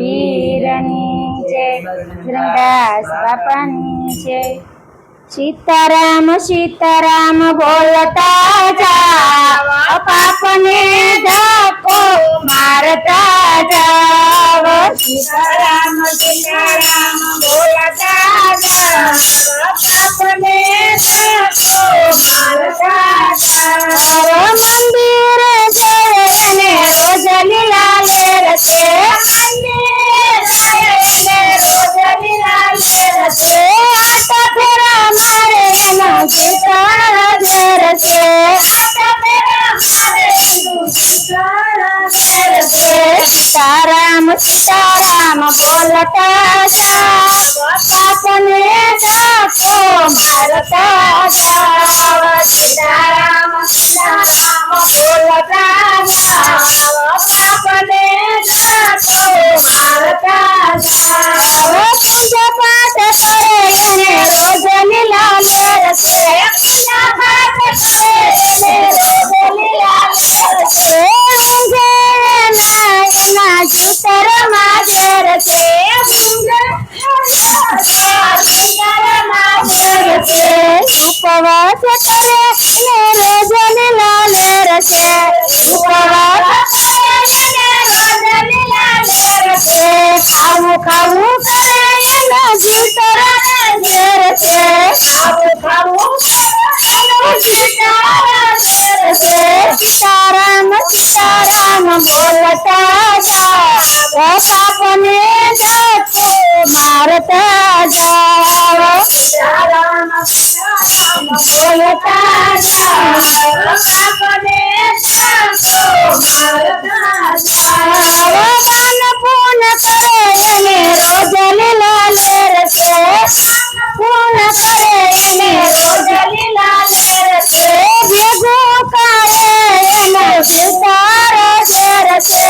વીરની જય બજરંગદાસ બાપાની જય. સીતારામ સીતારામ બોલતા જા પાપને ધક્કો મારતા જાવ સીતારામ સીતારામ બોલતા જાવ પાપને ધક્કો મારતા જાવ સીતારામ ઉપવાસ કરે ને રોજ લીલા લેરતે ઉપવાસ કરે ને રોજ લીલા લેરતે ખાવું ખાવું સીતારામ સીતારામ બોલતા મારતા જા. સીતારામ પૂન કરે એને રોજ લીલા લેરતે પૂન કરે એને રોજ લીલા લેરતે ભેગું કરે એનો સીતારા ઘેરતે ભેગું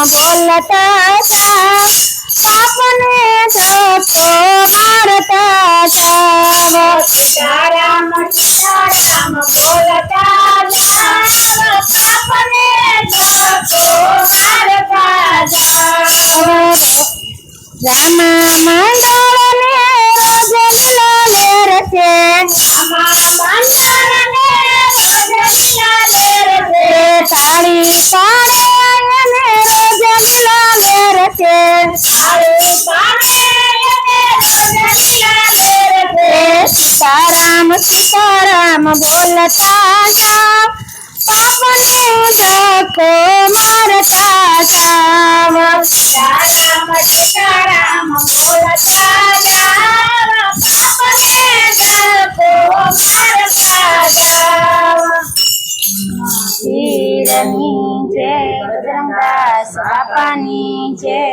બોલતા જાવ પાપને ધક્કો મારતા જાવ સીતારામ સીતારામ બોલતા જાવ પાપને ધક્કો મારતા જાવ રામ બોલતા જાવ પાપને ધક્કો મારતા જાવ સીતારામ સીતારામ બોલતા જાવ પાપને ધક્કો મારતા જાવ વીરની જય બજરંગદાસ બાપાની જય